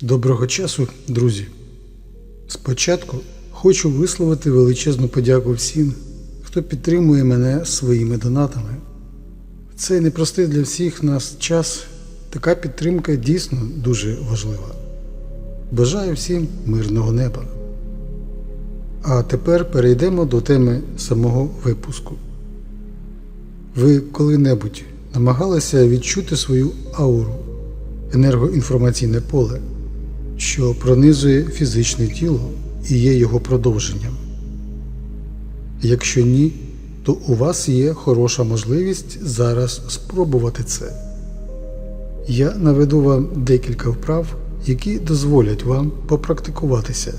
Доброго часу, друзі. Спочатку хочу висловити величезну подяку всім, хто підтримує мене своїми донатами. В цей непростий для всіх нас час така підтримка дійсно дуже важлива. Бажаю всім мирного неба. А тепер перейдемо до теми самого випуску. Ви коли-небудь намагалися відчути свою ауру, енергоінформаційне поле, що пронизує фізичне тіло і є його продовженням? Якщо ні, то у вас є хороша можливість зараз спробувати це. Я наведу вам декілька вправ, які дозволять вам попрактикуватися.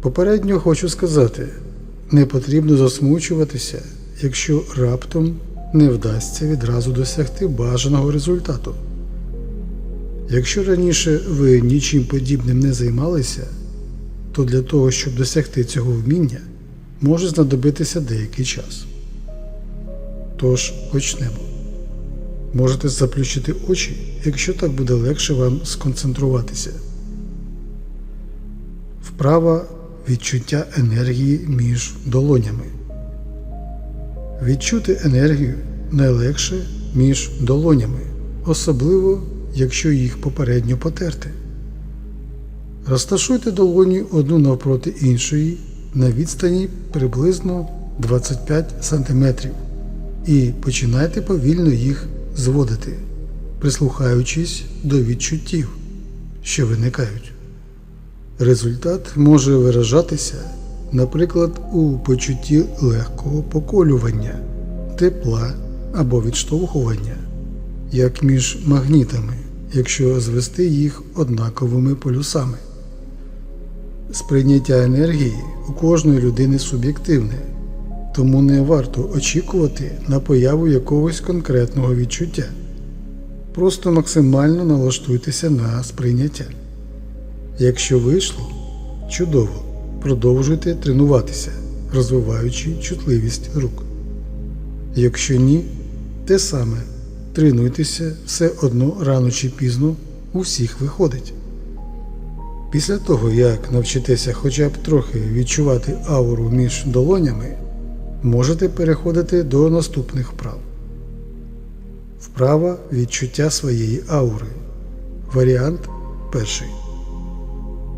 Попередньо хочу сказати, не потрібно засмучуватися, якщо раптом не вдасться відразу досягти бажаного результату. Якщо раніше ви нічим подібним не займалися, то для того, щоб досягти цього вміння, може знадобитися деякий час. Тож почнемо. Можете заплющити очі, якщо так буде легше вам сконцентруватися. Вправа відчуття енергії між долонями. Відчути енергію найлегше між долонями, особливо якщо їх попередньо потерти. Розташуйте долоні одну навпроти іншої на відстані приблизно 25 см і починайте повільно їх зводити, прислухаючись до відчуттів, що виникають. Результат може виражатися, наприклад, у почутті легкого поколювання, тепла або відштовхування, як між магнітами, якщо звести їх однаковими полюсами. Сприйняття енергії у кожної людини суб'єктивне, тому не варто очікувати на появу якогось конкретного відчуття. Просто максимально налаштуйтеся на сприйняття. Якщо вийшло, чудово, продовжуйте тренуватися, розвиваючи чутливість рук. Якщо ні, те саме тренуйтеся все одно рано чи пізно у всіх виходить. Після того, як навчитеся хоча б трохи відчувати ауру між долонями, можете переходити до наступних вправ. Вправа відчуття своєї аури. Варіант перший.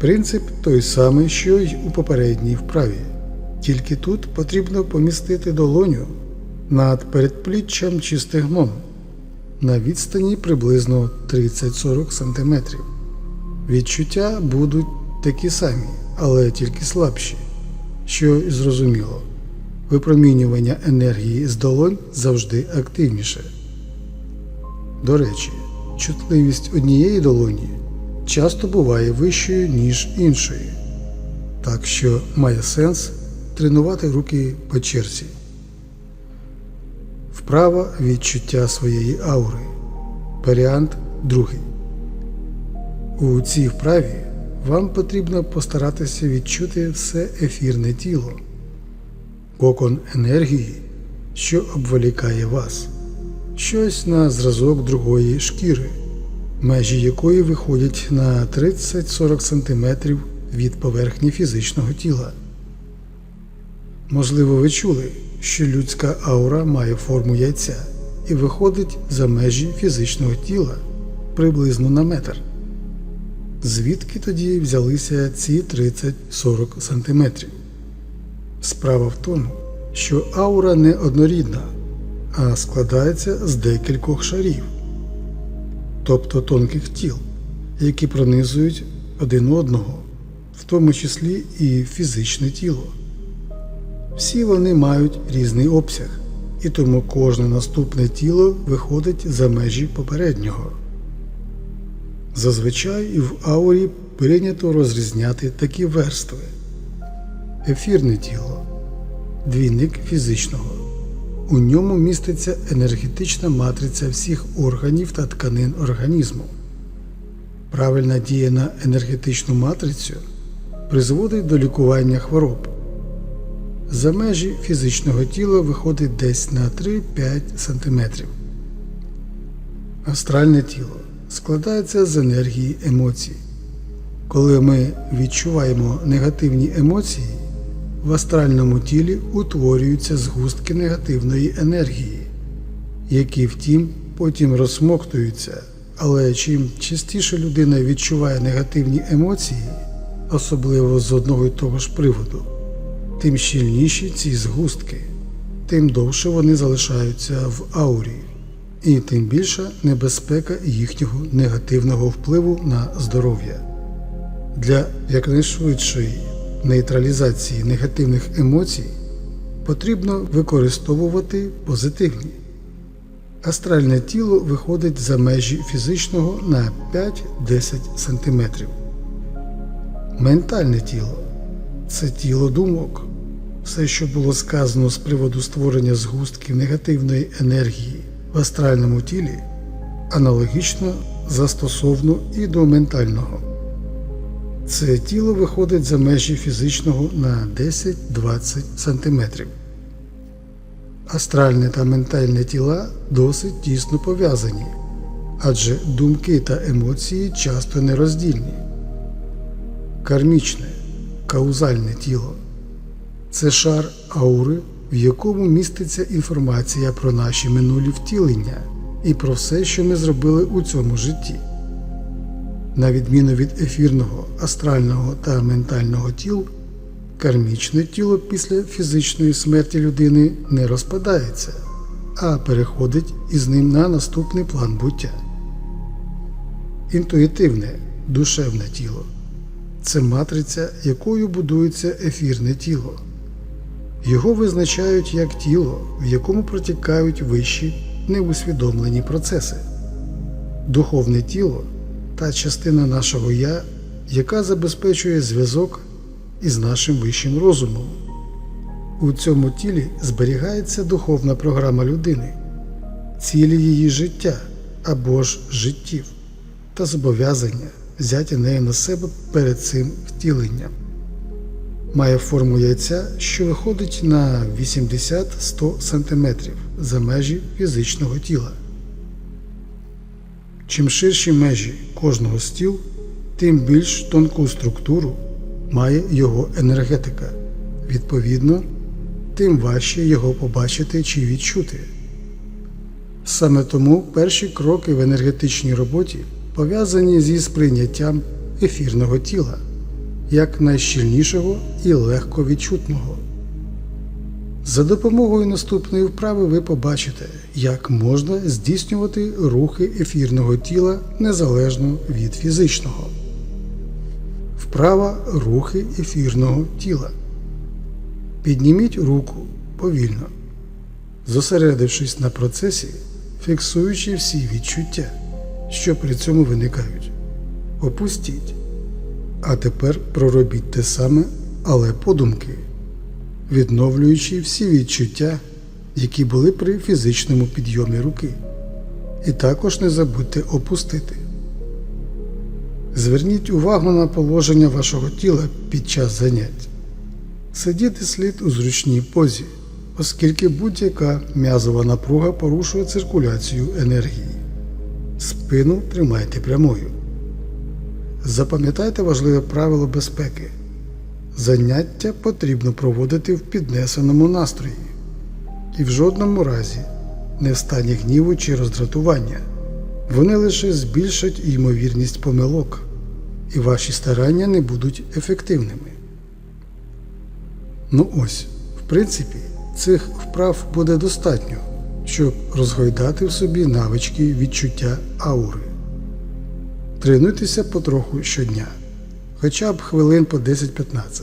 Принцип той самий, що й у попередній вправі, тільки тут потрібно помістити долоню над передпліччям чи стегном на відстані приблизно 30-40 см. Відчуття будуть такі самі, але тільки слабші, що зрозуміло. Випромінювання енергії з долонь завжди активніше. До речі, чутливість однієї долоні часто буває вищою, ніж іншої, так що має сенс тренувати руки по черзі. Вправа відчуття своєї аури. Варіант другий. У цій вправі вам потрібно постаратися відчути все ефірне тіло, кокон енергії, що обволікає вас, щось на зразок другої шкіри, межі якої виходять на 30-40 см від поверхні фізичного тіла. Можливо, ви чули, що людська аура має форму яйця і виходить за межі фізичного тіла приблизно на метр. Звідки тоді взялися ці 30-40 см? Справа в тому, що аура не однорідна, а складається з декількох шарів, тобто тонких тіл, які пронизують один одного, в тому числі і фізичне тіло. Всі вони мають різний обсяг, і тому кожне наступне тіло виходить за межі попереднього. Зазвичай і в аурі прийнято розрізняти такі верстви: ефірне тіло, двійник фізичного. У ньому міститься енергетична матриця всіх органів та тканин організму. Правильна дія на енергетичну матрицю призводить до лікування хвороб. За межі фізичного тіла виходить десь на 3-5 см. Астральне тіло складається з енергії емоцій. Коли ми відчуваємо негативні емоції, в астральному тілі утворюються згустки негативної енергії, які втім потім розсмоктуються. Але чим частіше людина відчуває негативні емоції, особливо з одного й того ж приводу, тим щільніші ці згустки, тим довше вони залишаються в аурі, і тим більша небезпека їхнього негативного впливу на здоров'я. Для якнайшвидшої нейтралізації негативних емоцій потрібно використовувати позитивні. Астральне тіло виходить за межі фізичного на 5-10 см. Ментальне тіло це тіло думок. Все, що було сказано з приводу створення згустків негативної енергії в астральному тілі, аналогічно застосовно і до ментального. Це тіло виходить за межі фізичного на 10-20 см. Астральне та ментальне тіла досить тісно пов'язані, адже думки та емоції часто нероздільні. Кармічне, каузальне тіло це шар аури, в якому міститься інформація про наші минулі втілення і про все, що ми зробили у цьому житті. На відміну від ефірного, астрального та ментального тіл, кармічне тіло після фізичної смерті людини не розпадається, а переходить із ним на наступний план буття. Інтуїтивне, душевне тіло це матриця, якою будується ефірне тіло. Його визначають як тіло, в якому протікають вищі неусвідомлені процеси. Духовне тіло та частина нашого я, яка забезпечує зв'язок із нашим вищим розумом. У цьому тілі зберігається духовна програма людини, цілі її життя або ж життів та зобов'язання, взяті нею на себе перед цим втіленням. Має форму яйця, що виходить на 80-100 см за межі фізичного тіла. Чим ширші межі кожного з тіл, тим більш тонку структуру має його енергетика. Відповідно, тим важче його побачити чи відчути. Саме тому перші кроки в енергетичній роботі пов'язані зі сприйняттям ефірного тіла як найщільнішого і легко відчутного. За допомогою наступної вправи ви побачите, як можна здійснювати рухи ефірного тіла незалежно від фізичного. Вправа рухи ефірного тіла. Підніміть руку повільно, зосередившись на процесі, фіксуючи всі відчуття, що при цьому виникають. Опустіть. А тепер проробіть те саме, але подумки, відновлюючи всі відчуття, які були при фізичному підйомі руки. І також не забудьте опустити. Зверніть увагу на положення вашого тіла під час занять. Сидіти слід у зручній позі, оскільки будь-яка м'язова напруга порушує циркуляцію енергії. Спину тримайте прямою. Запам'ятайте важливе правило безпеки. Заняття потрібно проводити в піднесеному настрої і в жодному разі не в стані гніву чи роздратування. Вони лише збільшать ймовірність помилок, і ваші старання не будуть ефективними. Ну ось, в принципі, цих вправ буде достатньо, щоб розгойдати в собі навички відчуття аури. Тренуйтеся потроху щодня, хоча б хвилин по 10-15.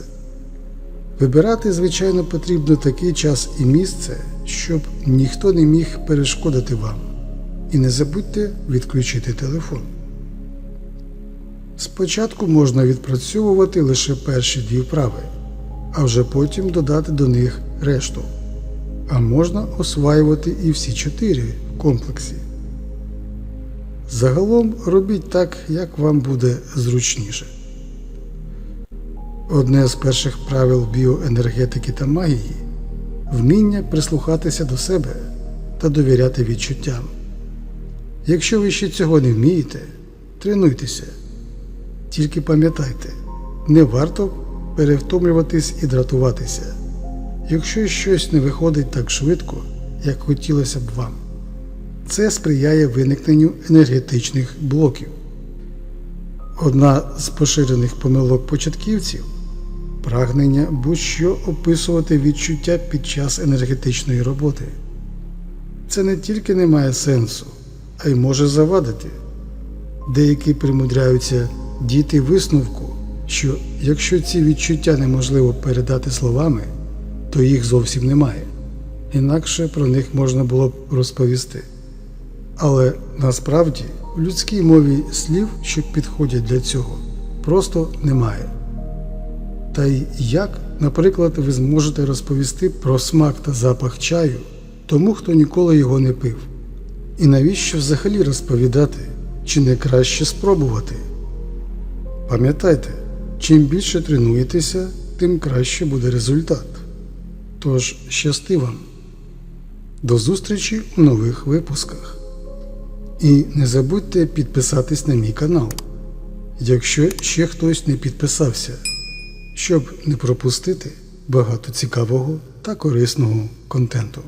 Вибирати, звичайно, потрібно такий час і місце, щоб ніхто не міг перешкодити вам. І не забудьте відключити телефон. Спочатку можна відпрацьовувати лише перші дві вправи, а вже потім додати до них решту. А можна осваювати і всі чотири в комплексі. Загалом робіть так, як вам буде зручніше. Одне з перших правил біоенергетики та магії вміння прислухатися до себе та довіряти відчуттям. Якщо ви ще цього не вмієте, тренуйтеся. Тільки пам'ятайте, не варто перевтомлюватись і дратуватися, якщо щось не виходить так швидко, як хотілося б вам. Це сприяє виникненню енергетичних блоків. Одна з поширених помилок початківців прагнення будь-що описувати відчуття під час енергетичної роботи. Це не тільки не має сенсу, а й може завадити. Деякі примудряються дійти висновку, що якщо ці відчуття неможливо передати словами, то їх зовсім немає. Інакше про них можна було б розповісти. Але насправді в людській мові слів, що підходять для цього, просто немає. Та й як, наприклад, ви зможете розповісти про смак та запах чаю тому, хто ніколи його не пив? І навіщо взагалі розповідати, чи не краще спробувати? Пам'ятайте, чим більше тренуєтеся, тим краще буде результат. Тож щасти вам! До зустрічі у нових випусках. І не забудьте підписатись на мій канал, якщо ще хтось не підписався, щоб не пропустити багато цікавого та корисного контенту.